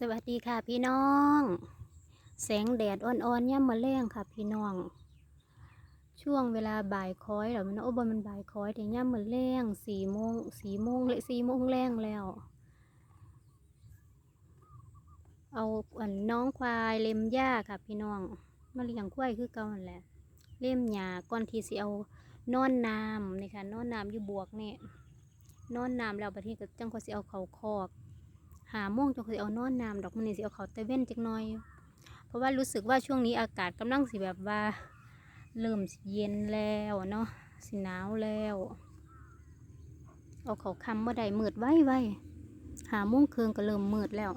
สวัสดีค่ะพี่น้อง แสงแดดอ่อนๆย่ำมาแรงค่ะพี่น้อง ช่วงเวลาบ่ายคอยแล้วมันโอ้บมันบ่ายคอยแต่ย่ำมาแรงสี่โมงสี่โมงเลยสี่โมงแรงแล้ว เอาอันน้องควายเล็มหญ้าค่ะพี่น้องมาเลี้ยงควายคือเก่าแหละเล่มหญ้าก่อนที่สิเอานอนน้ำนี่ค่ะนอนน้ำอยู่บวกเนี่ยนอนน้ำแล้วประเทศก็จังก็สิเอาเขาคอก หาโมงจงสิเอานอนน้ำดอกมันนี่สิเอาเขาตะเว้นจักหน่อย เพราะว่ารู้สึกว่าช่วงนี้อากาศกำลังสิแบบว่า เริ่มสิเย็นแล้วเนาะสิหนาวแล้ว เอาเขาคำเมื่อใดมืดไว้ไว้หาโมงเคืองก็เริ่มมืดแล้ว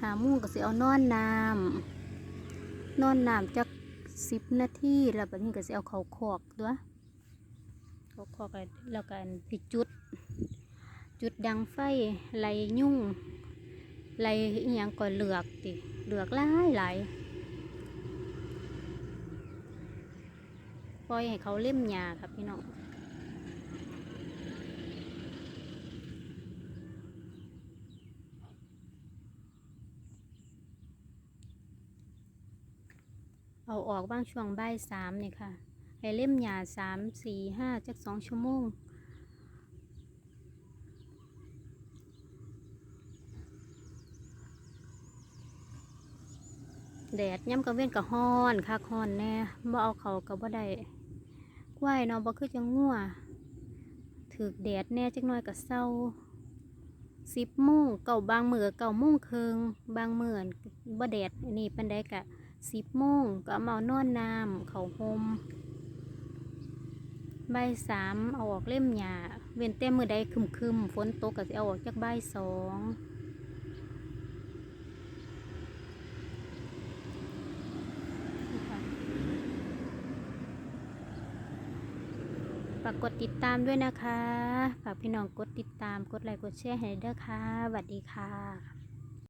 หาโมงก็สิเอานอนน้ำนอนน้ำจักสิบนาทีแล้วแบบนี้ก็สิเอาเขาคอกตัวเขาคอกแล้วแล้วกันปิจุด จุดดังไฟไลยุ่งไล่อหยังก่อเหลือกติเหลือกหลายหลายปล่อยให้เขาเล่มหญ้าครับพี่น้องเอาออกบ้างช่วงบ่ายสามเนี่ยค่ะ ให้เล่มหญ้าสามสี่ห้าจักสองชั่วโมง แดดย่ำกระเว้นกับฮ้อนคักฮ้อนแน่บ่เอาเขากับบ่ได้กล้วยเนาะบ่คือจังงัวถือแดดแน่จักหน่อยก็เศร้าสิบโมงเก่าบางมือเก่าโมงเครึ่งบางมื้อบ่แดดอันนี้ปานใดก็สิบโมงก็เอามานอนน้ำเขาห่มบ่ายสามเอาออกเล่มหญ้าเว้นแต่มื้อใดครึมฝนตกก็สิเอาออกจากใบสอง ฝากกดติดตามด้วยนะคะ ฝากพี่น้องกดติดตาม กดไลค์ กดแชร์ให้ด้วยค่ะสวัสดีค่ะ